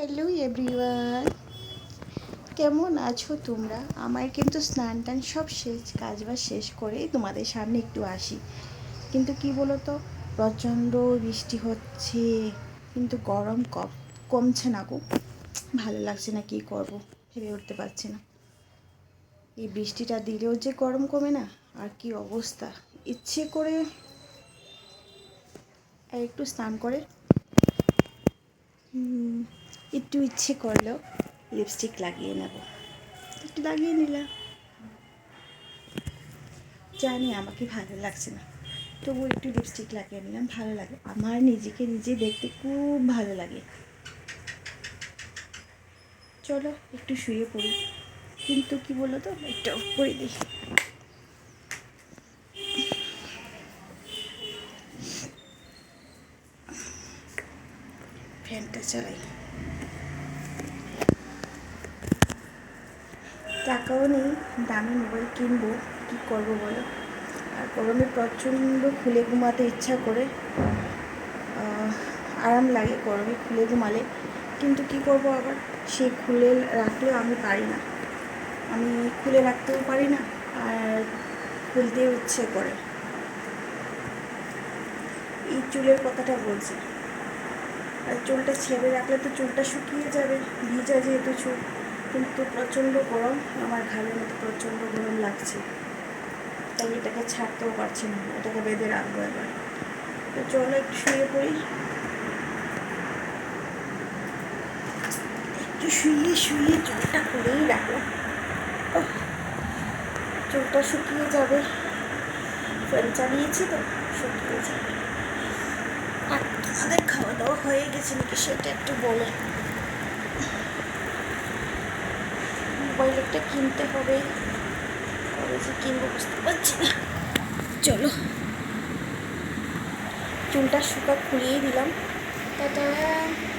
Hello everyone কেমন আছো তোমরা? আমার কিন্তু স্নান টান সব শেষ কাজ বাজ শেষ করেই তোমাদের সামনে একটু আসি। কিন্তু কি বলো তো প্রচণ্ড বৃষ্টি হচ্ছে কিন্তু গরম কম কমছে না গো। ভালো লাগছে না কি করব ভেবে উঠতে পারছি না। এই বৃষ্টিটা দিলেও যে গরম কমে না আর কি অবস্থা? ইচ্ছে করে আর একটু স্নান করে। হুম, একটু ইচ্ছে করলেও লিপস্টিক লাগিয়ে নেব। একটু লাগিয়ে নিলাম। জানি আমাকে ভালো লাগছে না। তবু একটু লিপস্টিক লাগিয়ে নিলাম, ভালো লাগে। আমার নিজেকে নিজে দেখতে খুব ভালো লাগে। চলো একটু শুয়ে পড়ি। কিন্তু কি বলো তো একটু অফ করে দিই ফ্যানটা চালাই। টাকাও নেই, দামি মোবাইল কিনবো, কী করব বলো? আর গরমে প্রচণ্ড খুলে ঘুমাতে ইচ্ছা করে আরাম লাগে গরমে খুলে ঘুমালে। কিন্তু কি করব আবার? সে খুলে রাখলেও আমি পারি না। আমি খুলে রাখতেও পারি না, আর খুলতেও ইচ্ছে করে। এই চুলের কথাটা বলছি। আর চুলটা ছেড়ে রাখলে তো চুলটা শুকিয়ে যাবে ভিজা যেহেতু চুল কিন্তু প্রচণ্ড গরম আমার ঘাড়ের মতো প্রচণ্ড গরম লাগছে। তাই এটাকে ছাড়তেও পারছি না এটাকে বেঁধে রাখব এবার। তো চলো একটু শুয়ে পড়ি। একটু শুয়ে শুয়ে চুলটা করেই ওহ, চুলটা শুকিয়ে যাবে। ফ্যান চালিয়েছি তো শুকিয়ে যাবে। আমাদের খাওয়া দাওয়া হয়ে গেছে নাকি সেটা একটু বলো। মোবাইল একটা কিনতে হবে। কবে যে কিনবো বুঝতে পারছি না। চলো। চুলটা শুকা খুলিয়ে দিলাম। টাটা।